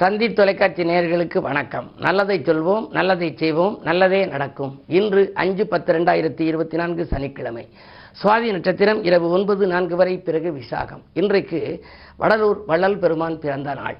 தந்தி தொலைக்காட்சி நேயர்களுக்கு வணக்கம். நல்லதை சொல்வோம் நல்லதை செய்வோம் நல்லதே நடக்கும். இன்று அஞ்சு பத்து ரெண்டாயிரத்தி இருபத்தி நான்கு சனிக்கிழமை. சுவாதி நட்சத்திரம் இரவு ஒன்பது நான்கு வரை பிறகு விசாகம். இன்றைக்கு வடலூர் வள்ளல் பெருமான் பிறந்த நாள்.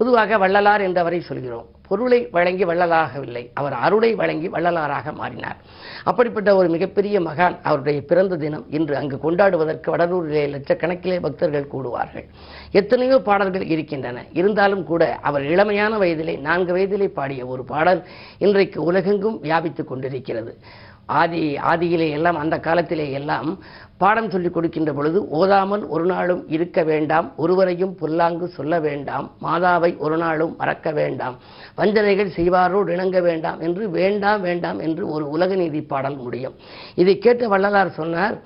பொதுவாக வள்ளலார் என்றவரை சொல்கிறோம். பொருளை வழங்கி வள்ளலாகவில்லை. அவர் அருளை வழங்கி வள்ளலாராக மாறினார். அப்படிப்பட்ட ஒரு மிகப்பெரிய மகான் அவருடைய பிறந்த தினம் இன்று அங்கு கொண்டாடுவதற்கு வடலூரிலே லட்சக்கணக்கிலே பக்தர்கள் கூடுவார்கள். எத்தனையோ பாடல்கள் இருக்கின்றன. இருந்தாலும் கூட அவர் இளமையான வயதிலே நான்கு வயதிலே பாடிய ஒரு பாடல் இன்றைக்கு உலகெங்கும் வியாபித்துக் கொண்டிருக்கிறது. ஆதி ஆதியிலே எல்லாம் அந்த காலத்திலே எல்லாம் பாடம் சொல்லிக் கொடுக்கின்ற பொழுது ஓதாமல் ஒரு நாளும் இருக்க வேண்டாம் ஒருவரையும் புல்லாங்கு சொல்ல வேண்டாம் மாதாவை ஒரு நாளும் மறக்க வேண்டாம் வஞ்சனைகள் செய்வாரோடு இணங்க வேண்டாம் என்று வேண்டாம் வேண்டாம் என்று ஒரு உலக நீதி பாடல் முடியும். இதை கேட்ட வள்ளலார் சொன்னார்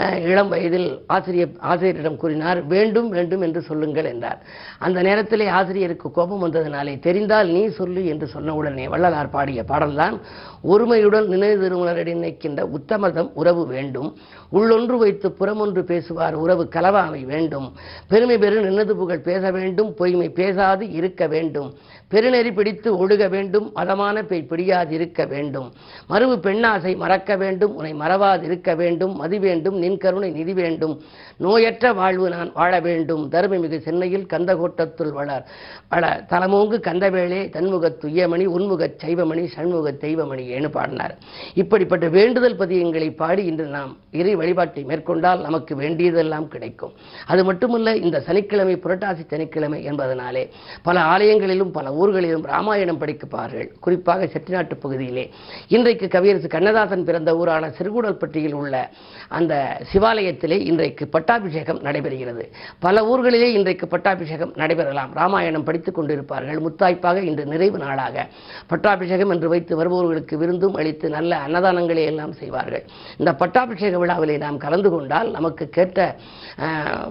இளம் வயதில் ஆசிரியர் ஆசிரியரிடம் கூறினார் வேண்டும் வேண்டும் என்று சொல்லுங்கள் என்றார். அந்த நேரத்திலே ஆசிரியருக்கு கோபம் வந்ததினாலே தெரிந்தால் நீ சொல்லு என்று சொன்ன உடனே வள்ளலார் பாடிய பாடல்தான் ஒருமையுடன் நினைவு திருமணரடி நினைக்கின்ற உத்தமதம் உறவு வேண்டும். உள்ளொன்று வைத்து புறமொன்று பேசுவார் உறவு கலவாமை வேண்டும். பெருமை பெரு நின்னது புகழ் பேச வேண்டும். பொய்மை பேசாது இருக்க வேண்டும். பெருநெறி பிடித்து ஒழுக வேண்டும். மதமான பேய் பிடியாது இருக்க வேண்டும். மறுவு பெண்ணாசை மறக்க வேண்டும். உன்னை மறவாது இருக்க வேண்டும். மதி வேண்டும். நின் கருணை நிதி வேண்டும். நோயற்ற வாழ்வு நான் வாழ வேண்டும். தருமமிகு சென்னையில் கந்தகோட்டத்துள் வளர். வள தலமோங்கு கந்தவேளே தன்முக துய்யமணி உன்முகச் சைவமணி சண்முக தெய்வமணி ஏனு பாடினார். இப்படிப்பட்ட வேண்டுதல் பதியங்களை பாடி இன்று நாம் இறை வழிபாட்டை மேற்கொண்டால் நமக்கு வேண்டியதெல்லாம் கிடைக்கும். அது மட்டுமல்ல இந்த சனிக்கிழமை புரட்டாசி சனிக்கிழமை என்பதனாலே பல ஆலயங்களிலும் பல ஊர்களிலும் ராமாயணம் படிக்கப்பார்கள். குறிப்பாக செட்டிநாட்டு பகுதியிலே. இன்றைக்கு கவியரசு கண்ணதாசன் பிறந்த ஊரான சிறுகூடல்பட்டியில் உள்ள அந்த சிவாலயத்திலே இன்றைக்கு பட்டாபிஷேகம் நடைபெறுகிறது. பல ஊர்களிலே இன்றைக்கு பட்டாபிஷேகம் நடைபெறலாம். ராமாயணம் படித்துக் கொண்டிருப்பார்கள். முத்தாய்ப்பாக இன்று நிறைவு நாளாக பட்டாபிஷேகம் என்று வைத்து வருபவர்களுக்கு விருந்தும் அளித்து நல்ல அன்னதானங்களை எல்லாம் செய்வார்கள். இந்த பட்டாபிஷேக விழாவிலே நாம் கலந்து கொண்டால் நமக்கு கேட்ட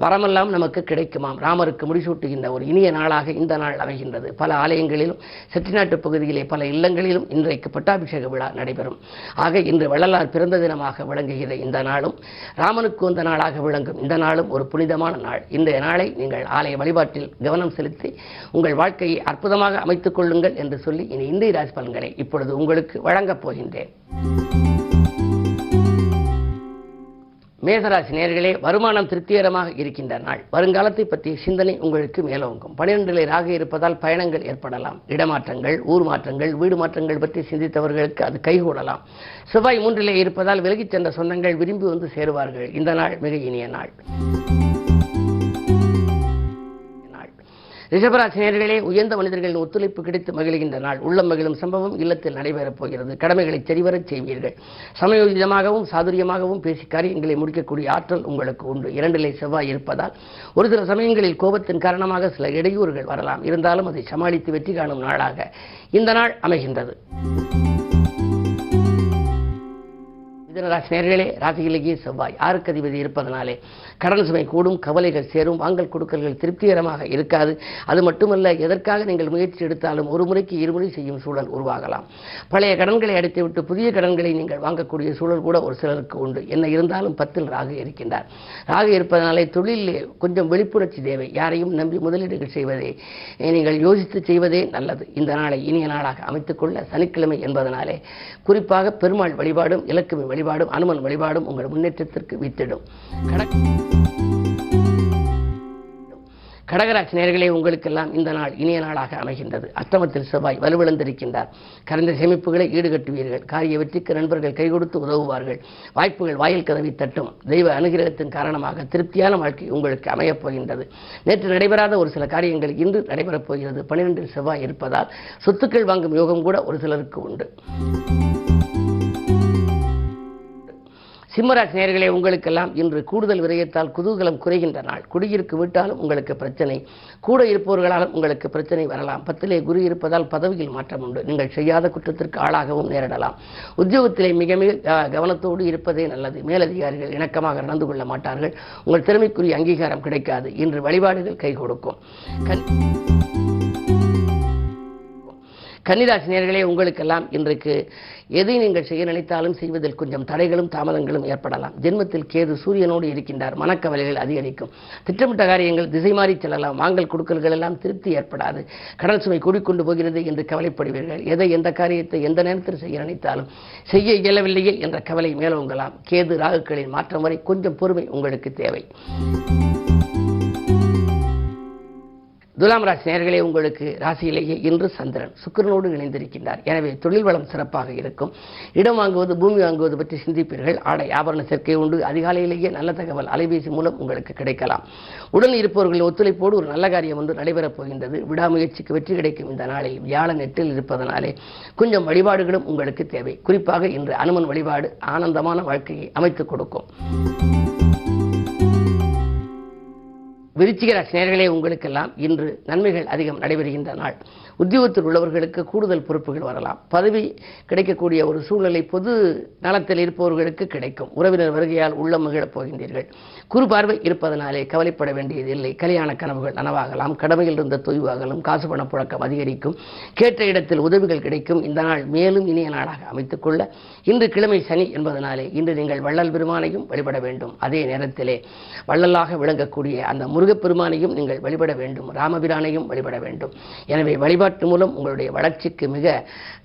வரமெல்லாம் நமக்கு கிடைக்குமாம். ராமருக்கு முடிசூட்டுகின்ற ஒரு இனிய நாளாக இந்த நாள் அமைகின்றது. பல ஆலயங்களிலும் செட்டிநாட்டு பகுதியிலே பல இல்லங்களிலும் இன்றைக்கு பட்டாபிஷேக விழா நடைபெறும். ஆக இன்று வள்ளலார் பிறந்த தினமாக விளங்குகிற இந்த நாளும் ராமனுக்கு வந்த நாளாக விளங்கும். இந்த நாளும் ஒரு புனிதமான நாள். இந்த நாளை நீங்கள் ஆலய வழிபாட்டில் கவனம் செலுத்தி உங்கள் வாழ்க்கையை அற்புதமாக அமைத்துக் கொள்ளுங்கள் என்று சொல்லி இனி இந்திய ராசி பலன்களை இப்பொழுது உங்களுக்கு வழங்கப் போகின்றேன். மேசராசி நேர்களே வருமானம் திருப்திகரமாக இருக்கின்ற நாள். வருங்காலத்தை பற்றிய சிந்தனை உங்களுக்கு மேலோங்கும். பனிரெண்டிலே ராக இருப்பதால் பயணங்கள் ஏற்படலாம். இடமாற்றங்கள் ஊர் மாற்றங்கள் வீடு மாற்றங்கள் பற்றி சிந்தித்தவர்களுக்கு அது கைகூடலாம். செவ்வாய் மூன்றிலே இருப்பதால் விலகிச் சென்ற சொந்தங்கள் விரும்பி வந்து சேருவார்கள். இந்த நாள் மிக இனிய நாள். நாள் ரிஷபராசினியர்களே உயர்ந்த மனிதர்களின் ஒத்துழைப்பு கிடைத்து மகிழ்கின்ற நாள். உள்ளம் மகிழும் சம்பவம் இல்லத்தில் நடைபெறப் போகிறது. கடமைகளை சரிவரச் செய்வீர்கள். சமயோஜிதமாகவும் சாதுரியமாகவும் பேசி காரியங்களை முடிக்கக்கூடிய ஆற்றல் உங்களுக்கு உண்டு. இரண்டிலே செவ்வாய் இருப்பதால் ஒரு சில சமயங்களில் கோபத்தின் காரணமாக சில இடையூறுகள் வரலாம். இருந்தாலும் அதை சமாளித்து வெற்றி காணும் நாளாக இந்த நாள் அமைகின்றது. மிதனராசி நேர்களே செவ்வாய். ஆறுக்கு அதிபதி இருப்பதனாலே கடன் சுமை கூடும் கவலைகள் சேரும் வாங்கல் கொடுக்கல்கள் திருப்திகரமாக இருக்காது. அது மட்டுமல்ல எதற்காக நீங்கள் முயற்சி எடுத்தாலும் ஒரு முறைக்கு இருமுறை செய்யும் சூழல் உருவாகலாம். பழைய கடன்களை அடைத்துவிட்டு புதிய கடன்களை நீங்கள் வாங்கக்கூடிய சூழல் கூட ஒரு சிலருக்கு உண்டு. என்ன இருந்தாலும் பத்தில் ராகு இருக்கின்றார். ராகு இருப்பதனாலே தொழிலில் கொஞ்சம் விழிப்புணர்ச்சி தேவை. யாரையும் நம்பி முதலீடுகள் செய்வதே நீங்கள் யோசித்து செய்வதே நல்லது. இந்த நாளை இனிய நாளாக அமைத்துக்கொள்ள சனிக்கிழமை என்பதனாலே குறிப்பாக பெருமாள் வழிபாடும் இலக்குமி வழிபாடும் அனுமன் வழிபாடும் உங்கள் முன்னேற்றத்திற்கு வித்திடும். கட கடகராசி நேர்களே உங்களுக்கெல்லாம் இந்த நாள் இனிய நாளாக அமைகின்றது. அஷ்டமத்தில் செவ்வாய் வலுவிழந்திருக்கின்றார். கரந்த சேமிப்புகளை ஈடுகட்டுவீர்கள். காரிய வெற்றிக்கு நண்பர்கள் கை கொடுத்து உதவுவார்கள். வாய்ப்புகள் வாயில் கதவி தட்டும். தெய்வ அனுகிரகத்தின் காரணமாக திருப்தியான வாழ்க்கை உங்களுக்கு அமையப் போகின்றது. நேற்று நடைபெறாத ஒரு சில காரியங்கள் இன்று நடைபெறப் போகிறது. பனிரெண்டில் செவ்வாய் இருப்பதால் சொத்துக்கள் வாங்கும் யோகம் கூட ஒரு சிலருக்கு உண்டு. சிம்மராசி நேர்களே உங்களுக்கெல்லாம் இன்று கூடுதல் விரயத்தால் குதூகலம் குறைகின்ற நாள். குடியிருக்கு விட்டாலும் உங்களுக்கு பிரச்சனை. கூட இருப்பவர்களாலும் உங்களுக்கு பிரச்சனை வரலாம். பத்திலே குரு இருப்பதால் பதவியில் மாற்றம் உண்டு. நீங்கள் செய்யாத குற்றத்திற்கு ஆளாகவும் நேரிடலாம். உத்தியோகத்திலே மிக மிக கவனத்தோடு இருப்பதே நல்லது. மேலதிகாரிகள் இணக்கமாக நடந்து கொள்ள மாட்டார்கள். உங்கள் திறமைக்குரிய அங்கீகாரம் கிடைக்காது. இன்று வழிபாடுகள் கை கொடுக்கும். கன்னிராசி நேர்களே உங்களுக்கெல்லாம் இன்றைக்கு எதை நீங்கள் செய்ய நினைத்தாலும் செய்வதில் கொஞ்சம் தடைகளும் தாமதங்களும் ஏற்படலாம். ஜென்மத்தில் கேது சூரியனோடு இருக்கின்றார். மனக்கவலைகள் அதிகரிக்கும். திட்டமிட்ட காரியங்கள் திசை மாறி செல்லலாம். வாங்கல் கொடுக்கல்கள் எல்லாம் திருப்தி ஏற்படாது. கடன் சுமை கூடிக்கொண்டு போகிறது என்று கவலைப்படுவீர்கள். எதை எந்த காரியத்தை எந்த நேரத்தில் செய்ய நினைத்தாலும் செய்ய இயலவில்லையே என்ற கவலை மேலோங்கலாம். கேது ராகுக்களின் மாற்றம் வரை கொஞ்சம் பொறுமை உங்களுக்கு தேவை. துலாம் ராசி நேர்களே உங்களுக்கு ராசியிலேயே இன்று சந்திரன் சுக்கிரனோடு இணைந்திருக்கின்றார். எனவே தொழில் வளம் சிறப்பாக இருக்கும். இடம் வாங்குவது பூமி வாங்குவது பற்றி சிந்திப்பீர்கள். ஆடை ஆபரண சேர்க்கை உண்டு. அதிகாலையிலேயே நல்ல தகவல் அலைபேசி மூலம் உங்களுக்கு கிடைக்கலாம். உடன் இருப்பவர்கள் ஒத்துழைப்போடு ஒரு நல்ல காரியம் ஒன்று நடைபெறப் போகின்றது. விடாமுயற்சிக்கு வெற்றி கிடைக்கும் இந்த நாளில். வியாழன் எட்டில் இருப்பதனாலே கொஞ்சம் வழிபாடுகளும் உங்களுக்கு தேவை. குறிப்பாக இன்று அனுமன் வழிபாடு ஆனந்தமான வாழ்க்கையை அமைத்துக் கொடுக்கும். விருச்சிக நேர்களே உங்களுக்கெல்லாம் இன்று நன்மைகள் அதிகம் நடைபெறுகின்ற நாள். உத்தியோகத்தில் உள்ளவர்களுக்கு கூடுதல் பொறுப்புகள் வரலாம். பதவி கிடைக்கக்கூடிய ஒரு சூழ்நிலை பொது நலத்தில் இருப்பவர்களுக்கு கிடைக்கும். உறவினர் வருகையால் உள்ளம் மகிழப் போகின்றீர்கள். குறு பார்வை இருப்பதனாலே கவலைப்பட வேண்டியதில்லை. கல்யாண கனவுகள் நனவாகலாம். கடமையில் இருந்த தொய்வாகலாம் காசு பண புழக்கம் அதிகரிக்கும். கேட்ட இடத்தில் உதவிகள் கிடைக்கும். இந்த நாள் மேலும் இனிய நாளாக அமைத்துக் கொள்ள இன்று கிழமை சனி என்பதனாலே இன்று நீங்கள் வள்ளல் பெருமானையும் வழிபட வேண்டும். அதே நேரத்திலே வள்ளலாக விளங்கக்கூடிய அந்த முருகன் முருகப்பெருமானையும் நீங்கள் வழிபட வேண்டும் ராமபிரானையும் வழிபட வேண்டும். எனவே வழிபாட்டு மூலம் உங்களுடைய வளர்ச்சிக்கு மிக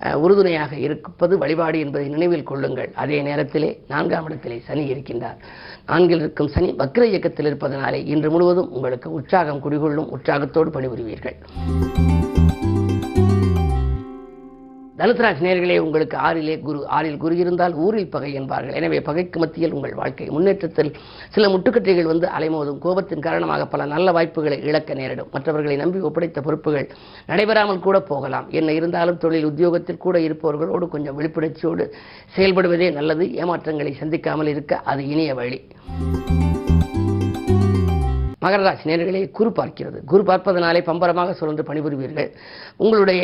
அஹ், உறுதுணையாக இருப்பது வழிபாடு என்பதை நினைவில் கொள்ளுங்கள். அதே நேரத்திலே நான்காம் இடத்திலே சனி இருக்கின்றார். நான்கில் இருக்கும் சனி வக்ர இயக்கத்தில் இருப்பதனாலே இன்று முழுவதும் உங்களுக்கு உற்சாகம் குடிகொள்ளும் உற்சாகத்தோடு பணிபுரிவீர்கள். தனுசராசி நேர்களே உங்களுக்கு ஆறிலே குரு ஆறில் குரு இருந்தால் ஊரில் பகை என்பார்கள். எனவே பகைக்கு மத்தியில் உங்கள் வாழ்க்கை முன்னேற்றத்தில் சில முட்டுக்கட்டைகள் வந்து அலைமோதும். கோபத்தின் காரணமாக பல நல்ல வாய்ப்புகளை இழக்க நேரிடும். மற்றவர்களை நம்பி ஒப்படைத்த பொறுப்புகள் நடைபெறாமல் கூட போகலாம். என்ன இருந்தாலும் தொழில் உத்தியோகத்தில் கூட இருப்பவர்களோடு கொஞ்சம் விழிப்புணர்ச்சியோடு செயல்படுவதே நல்லது. ஏமாற்றங்களை சந்திக்காமல் இருக்க அது இனிய வழி. மகர ராசி நேர்களே குரு பார்க்கிறது. குரு பார்ப்பதனாலே பம்பரமாக சுழன்று பணிபுரிவீர்கள். உங்களுடைய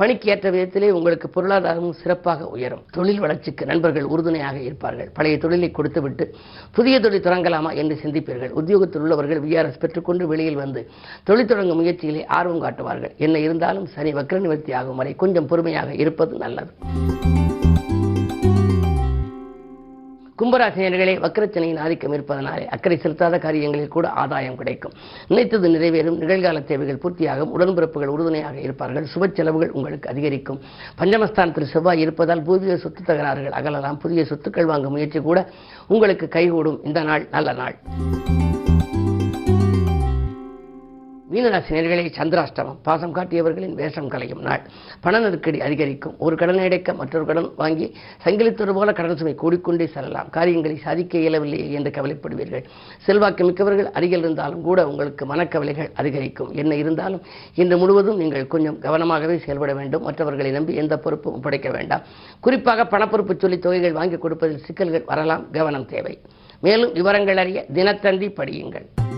பணிக்கு ஏற்ற விதத்திலே உங்களுக்கு பொருளாதாரமும் சிறப்பாக உயரும். தொழில் வளர்ச்சிக்கு நண்பர்கள் உறுதுணையாக இருப்பார்கள். பழைய தொழிலை கொடுத்துவிட்டு புதிய தொழில் தொடங்கலாமா என்று சிந்திப்பீர்கள். உத்தியோகத்தில் உள்ளவர்கள் விஆர்எஸ் பெற்றுக்கொண்டு வெளியில் வந்து தொழில் தொடங்கும் முயற்சியிலே ஆர்வம் காட்டுவார்கள். என்ன இருந்தாலும் சனி வக்ர நிவர்த்தி ஆகும் வரை கொஞ்சம் பொறுமையாக இருப்பது நல்லது. கும்பராசினியர்களே வக்கரச்சனையின் ஆதிக்கம் இருப்பதனாலே அக்கறை செலுத்தாத காரியங்களில் கூட ஆதாயம் கிடைக்கும். நினைத்தது நிறைவேறும் நிகழ்கால தேவைகள் பூர்த்தியாகும் உடன்பிறப்புகள் உறுதுணையாக இருப்பார்கள் சுப செலவுகள் உங்களுக்கு அதிகரிக்கும். பஞ்சமஸ்தானத்தில் செவ்வாய் இருப்பதால் பூர்வீக சொத்து தகராறுகள் அகலலாம். புதிய சொத்துக்கள் வாங்கும் முயற்சி கூட உங்களுக்கு கைகூடும். இந்த நாள் நல்ல நாள். மீனராசினியர்களே சந்திராஷ்டமம். பாசம் காட்டியவர்களின் வேஷம் கலையும் நாள். பண நெருக்கடி அதிகரிக்கும். ஒரு கடனை அடைக்க மற்றொரு கடன் வாங்கி சங்கிலித்தது போல கடன் சுமை கூடிக்கொண்டே செல்லலாம். காரியங்களை சாதிக்க இயலவில்லை என்று கவலைப்படுவீர்கள். செல்வாக்கு மிக்கவர்கள் அருகில் இருந்தாலும் கூட உங்களுக்கு மனக்கவலைகள் அதிகரிக்கும். என்ன இருந்தாலும் இன்று முழுவதும் நீங்கள் கொஞ்சம் கவனமாகவே செயல்பட வேண்டும். மற்றவர்களை நம்பி எந்த பொறுப்பும் ஒப்படைக்க வேண்டாம். குறிப்பாக பணப்பொறுப்பு சொல்லி தொகைகள் வாங்கி கொடுப்பதில் சிக்கல்கள் வரலாம். கவனம் தேவை. மேலும் விவரங்கள் அறிய தினத்தந்தி படியுங்கள்.